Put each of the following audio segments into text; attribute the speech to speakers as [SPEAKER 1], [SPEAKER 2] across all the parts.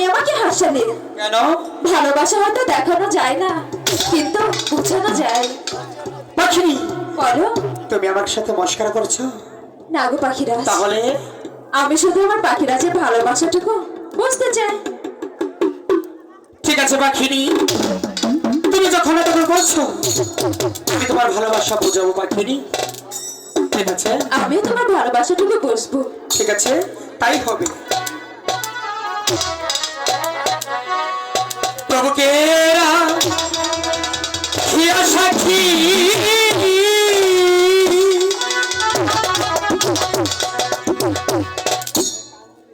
[SPEAKER 1] তুমি আমাকে হাসালে।
[SPEAKER 2] কেন?
[SPEAKER 1] ভালোবাসা হয়তো দেখানো যায় না কিন্তু বোঝানো যায়।
[SPEAKER 2] পাখিনি।
[SPEAKER 1] বলো।
[SPEAKER 2] তুমি আমার সাথে মস্কারা করছ?
[SPEAKER 1] নাগো পাখিরাজ।
[SPEAKER 2] তাহলে?
[SPEAKER 1] আমি শুধু আমার পাখিরাজের ভালোবাসাটুকু বুঝতে চাই।
[SPEAKER 2] ঠিক আছে পাখিনি। তুমি যখন তখন বলছো আমি তোমার ভালোবাসা বুঝাবো পাখিনি। ঠিক আছে?
[SPEAKER 1] আমি তোমার ভালোবাসাটুকু বুঝব।
[SPEAKER 2] ঠিক আছে? তাই হবে। প্রভুকে সাক্ষী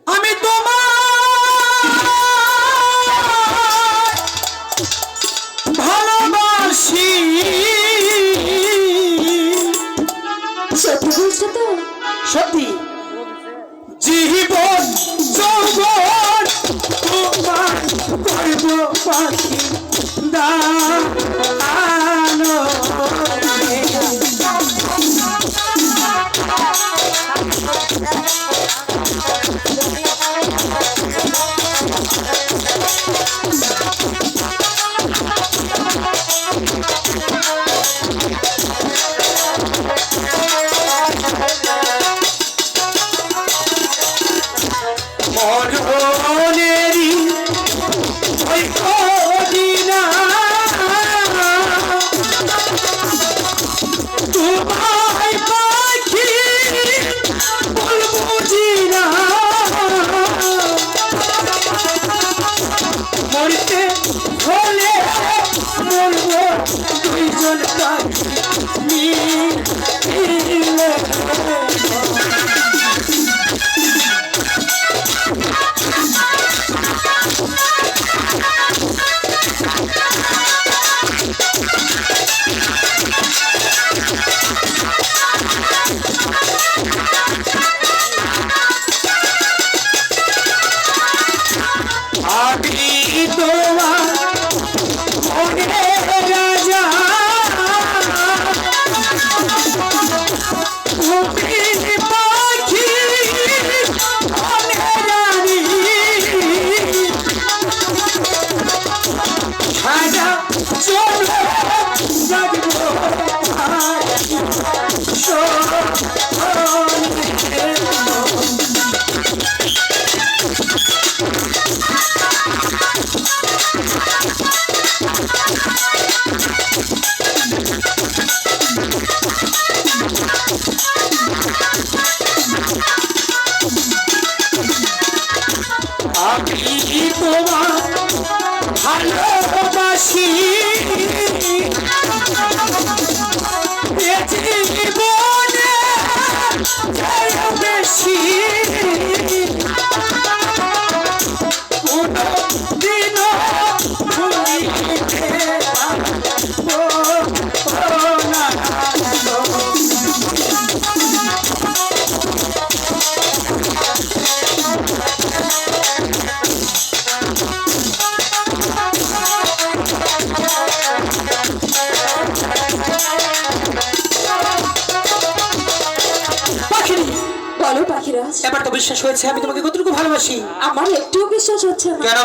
[SPEAKER 2] আমি তোমার ভালোবাসি।
[SPEAKER 1] সত্যি বলছো তো?
[SPEAKER 2] সত্যি। পাখি দানো মরণেরই তোমার আমি তোমার। ভালোবাসি
[SPEAKER 1] পাখিরাজ
[SPEAKER 2] এবার তো বিশ্বাস হয়েছে আমি তোমাকে কতটুকু ভালোবাসি?
[SPEAKER 1] আমার একটুও বিশ্বাস হচ্ছে না।
[SPEAKER 2] কেন